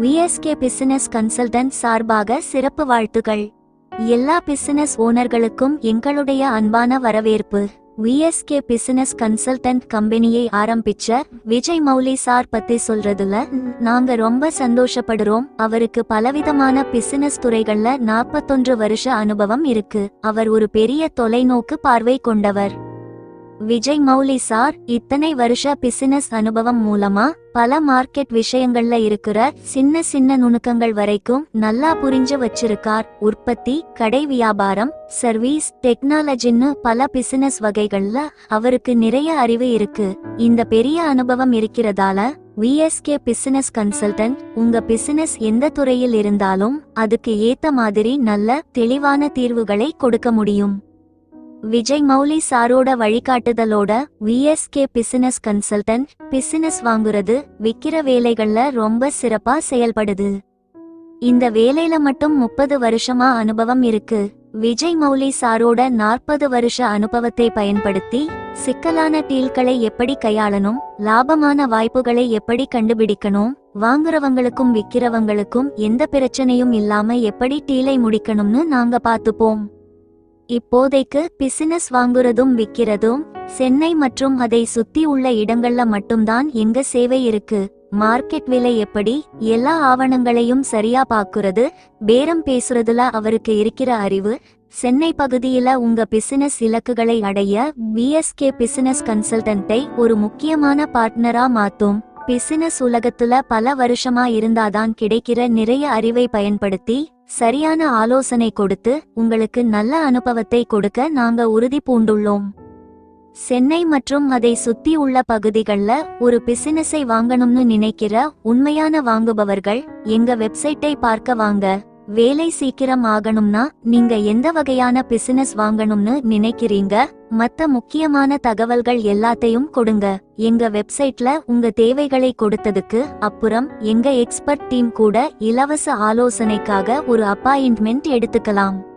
VSK business consultant சார்பாக சிறப்பு வாழ்த்துகள் எல்லா பிசினஸ் ஓனர்களுக்கும் எங்களுடைய அன்பான வரவேற்பு. விஎஸ்கே பிசினஸ் கன்சல்டன்ட் கம்பெனியை ஆரம்பிச்ச விஜய் மௌலி சார் பத்தி சொல்றதுல நாங்க ரொம்ப சந்தோஷப்படுறோம். அவருக்கு பலவிதமான பிசினஸ் துறைகள்ல நாற்பத்தொன்று வருஷ அனுபவம் இருக்கு. அவர் ஒரு பெரிய தொலைநோக்கு பார்வை கொண்டவர். விஜய் மௌலி சார் இத்தனை வருஷ பிசினஸ் அனுபவம் மூலமா பல மார்க்கெட் விஷயங்கள்ல இருக்கிற சின்ன சின்ன நுணுக்கங்கள் வரைக்கும் நல்லா புரிஞ்சு வச்சிருக்கார். உற்பத்தி கடை வியாபாரம் சர்வீஸ் டெக்னாலஜின்னு பல பிசினஸ் வகைகள்ல அவருக்கு நிறைய அறிவு இருக்கு. இந்த பெரிய அனுபவம் இருக்கிறதால விஎஸ்கே பிசினஸ் கன்சல்டன்ட் உங்க பிசினஸ் எந்த துறையில் இருந்தாலும் அதுக்கு ஏத்த மாதிரி நல்ல தெளிவான தீர்வுகளை கொடுக்க முடியும். விஜய் மௌலி சாரோட வழிகாட்டுதலோட விஎஸ்கே பிசினஸ் கன்சல்டன்ட் பிசினஸ் வாங்குறது விக்கிற வேலைகள்ல ரொம்ப சிறப்பா செயல்படுது. இந்த வேலையில மட்டும் முப்பது வருஷமா அனுபவம் இருக்கு. விஜய் மௌலி சாரோட நாற்பது வருஷ அனுபவத்தை பயன்படுத்தி சிக்கலான டீல்களை எப்படி கையாளணும் லாபமான வாய்ப்புகளை எப்படி கண்டுபிடிக்கணும் வாங்குறவங்களுக்கும் விக்கிறவங்களுக்கும் எந்த பிரச்சனையும் இல்லாம எப்படி டீலை முடிக்கணும்னு நாங்க பார்த்துப்போம். இப்போதைக்கு பிசினஸ் வாங்குறதும் விக்கிறதும் சென்னை மற்றும் அதை சுத்தி உள்ள இடங்கள்ல மட்டும்தான் எங்க சேவை இருக்கு. மார்க்கெட் விலை எப்படி எல்லா ஆவணங்களையும் சரியா பாக்குறது பேரம் பேசுறதுல அவருக்கு இருக்கிற அறிவு சென்னை பகுதியில உங்க பிசினஸ் இலக்குகளை அடைய பிஎஸ்கே பிசினஸ் கன்சல்டன்ட்டை ஒரு முக்கியமான பார்ட்னரா மாத்தும். பிசினஸ் உலகத்துல பல வருஷமா இருந்தாதான் கிடைக்கிற நிறைய அறிவை பயன்படுத்தி சரியான ஆலோசனை கொடுத்து உங்களுக்கு நல்ல அனுபவத்தை கொடுக்க நாங்க உறுதி பூண்டுள்ளோம். சென்னை மற்றும் அதை சுத்தி உள்ள பகுதிகளில் ஒரு பிசினஸை வாங்கணும்னு நினைக்கிற உண்மையான வாங்குபவர்கள் எங்க வெப்சைட்டை பார்க்க வாங்க. வேலை சீக்கிரம் ஆகணும்னா நீங்க எந்த வகையான பிசினஸ் வாங்கணும்னு நினைக்கிறீங்க? மத்த முக்கியமான தகவல்கள் எல்லாத்தையும் கொடுங்க. எங்க வெப்சைட்ல உங்க தேவைகளை கொடுத்ததுக்கு அப்புறம் எங்க எக்ஸ்பர்ட் டீம் கூட இலவச ஆலோசனைக்காக ஒரு அப்பாயின்ட்மெண்ட் எடுத்துக்கலாம்.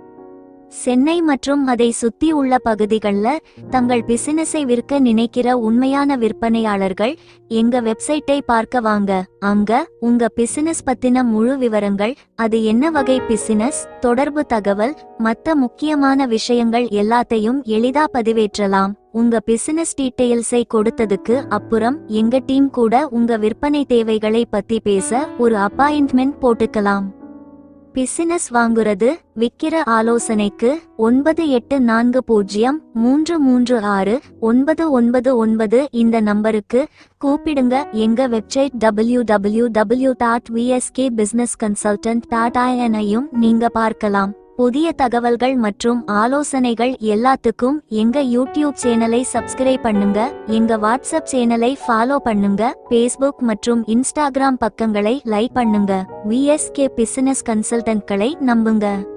சென்னை மற்றும் அதை சுத்தி உள்ள பகுதிகளில் தங்கள் பிசினஸை விற்க நினைக்கிற உண்மையான விற்பனையாளர்கள் எங்க வெப்சைட்டை பார்க்க வாங்க. அங்க உங்க பிசினஸ் பத்தின முழு விவரங்கள் அது என்ன வகை பிசினஸ் தொடர்பு தகவல் மத்த முக்கியமான விஷயங்கள் எல்லாத்தையும் எளிதா பதிவேற்றலாம். உங்க பிசினஸ் டீட்டெயில்ஸை கொடுத்ததுக்கு அப்புறம் எங்க டீம் கூட உங்க விற்பனை தேவைகளை பத்தி பேச ஒரு அப்பாயின்ட்மெண்ட் போட்டுக்கலாம். பிசினஸ் வாங்குறது? விக்கிற ஆலோசனைக்கு ஒன்பது எட்டு நான்கு பூஜ்ஜியம் மூன்று மூன்று ஆறு ஒன்பது ஒன்பது ஒன்பது இந்த நம்பருக்கு கூப்பிடுங்க. எங்க website W W W dot VSK business consultant dot ஐஎனையும் நீங்க பார்க்கலாம். புதிய தகவல்கள் மற்றும் ஆலோசனைகள் எல்லாத்துக்கும் எங்க யூடியூப் சேனலை சப்ஸ்கிரைப் பண்ணுங்க எங்க வாட்ஸ்அப் சேனலை ஃபாலோ பண்ணுங்க ஃபேஸ்புக் மற்றும் இன்ஸ்டாகிராம் பக்கங்களை லைக் பண்ணுங்க விஎஸ்கே பிசினஸ் கன்சல்டன்ட்களை நம்புங்க.